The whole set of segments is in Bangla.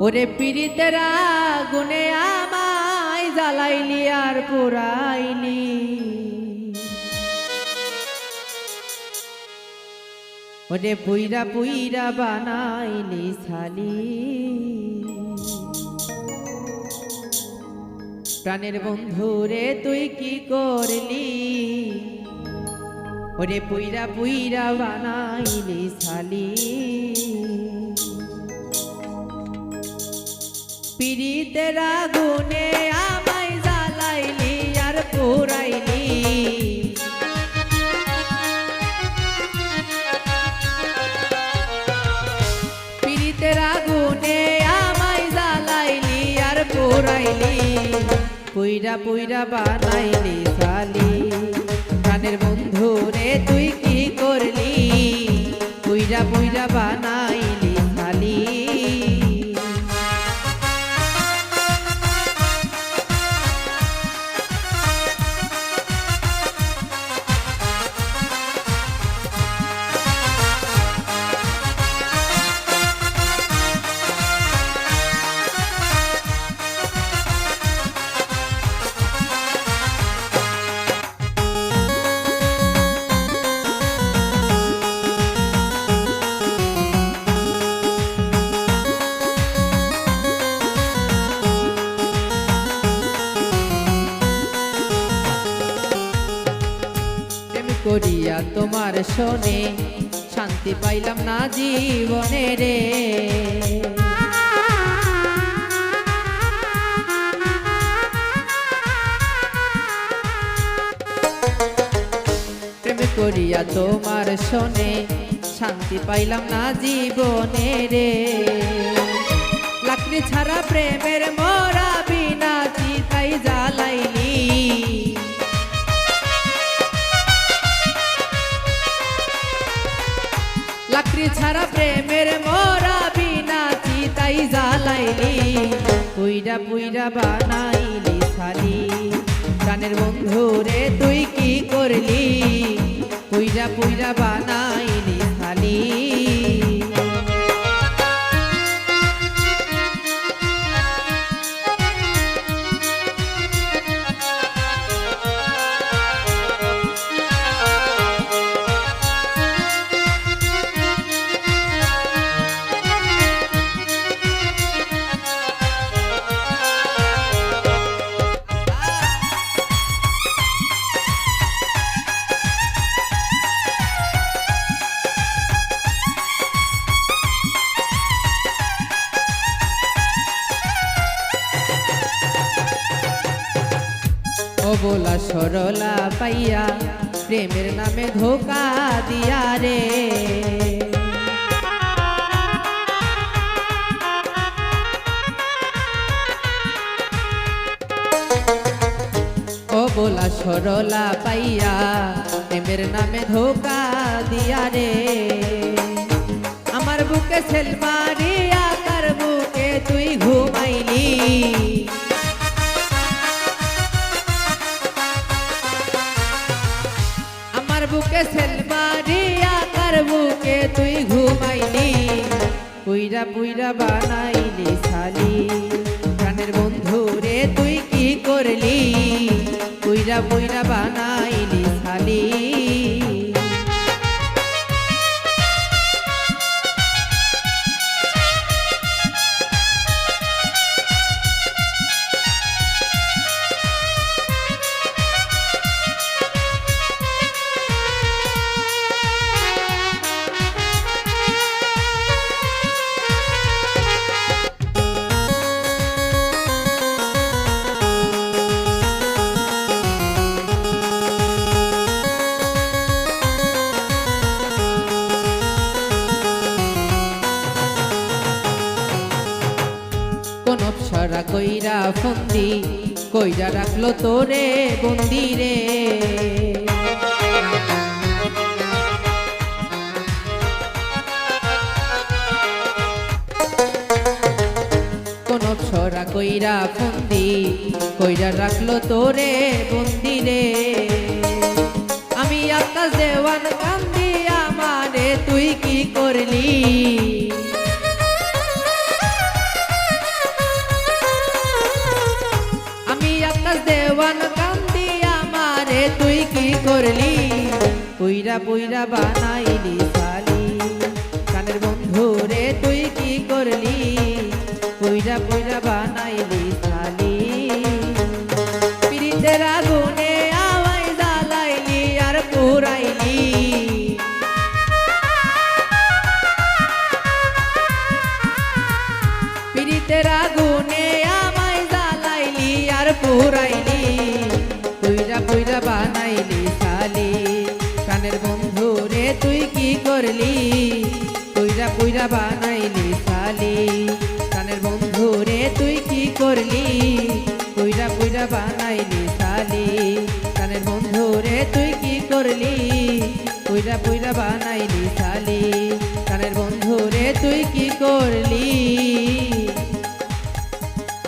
ওরে পীড়িতের গুনে আমায় জ্বালাইলি আর পুরাইলি ওরে পুইরা পুইরা বানাইলি সালি প্রাণের বন্ধু রে, তুই কি করলি? ওরে পুইরা পুইরা বানাইলি সালি পীড়িতের আগুনে আমায় জ্বালাইলি আর পুরাইলি। পীড়িতের আগুনে আমায় জ্বালাইলি আর পুরাইলি। পুইরা পুইরা বানাইলি সালি প্রাণের বন্ধু রে তুই কি করলি? পুইরা পুইরা করিয়া তোমার শোনে, শান্তি পাইলাম না জীবনে রে। করিয়া তোমার শোনে, শান্তি পাইলাম না জীবনে রে। লাকড়ি ছাড়া প্রেমের মরা বিনা, চিতাই জ্বালাইলি পুইরা পুইরা বানাইলি শালি। প্রাণের বন্ধু রে তুই কি করলি? পুইরা পুইরা বানাইলি সালি অবলা সরলা পাইয়া প্রেমের নামে ধোকা দিয়া রে। অবলা সরলা পাইয়া প্রেমের নামে ধোকা দিয়া রে। আমার বুকে সেল আমার বুকে সেলমারিয়া কার বুকে তুই ঘুমাইলি পুইরা পুইরা বানাইলি সালি প্রাণের বন্ধু রে তুই কি করলি পুইরা পুইরা কইরা ফন্দি, কইরা রাখল তোরে বন্দিরে কোন সরা কইরা ফন্দি, কইরা রাখল তোরে বন্দিরে আমি আকাশ দেওয়ান কান্দি, আমারে তুই কি করলি? করলি, পুইরা পুইরা বানাইলি সালি কানের বন্ধু রে, তুই কি করলি? পুইরা পুইরা বানাইলি সালি পিরিতের আগুনে আমায় জ্বালাইলি আর পুরাইলি। পিরিতের আগুনে আমায় জ্বালাইলি আর পুরাইলি। পুইরা পুইরা বানাইলি সালি কানের বন্ধু রে, তুই কি করলি? পুইরা পুইরা বানাইলি সালি কানের বন্ধু রে, তুই কি করলি? পুইরা পুইরা বানাইলি সালি কানের বন্ধু রে, তুই কি করলি? পুইরা পুইরা বানাইলি সালি কানের বন্ধু রে, তুই কি করলি?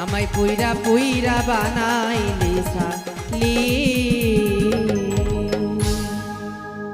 আমায় পুইরা পুইরা বানাইলি সালি ನೀ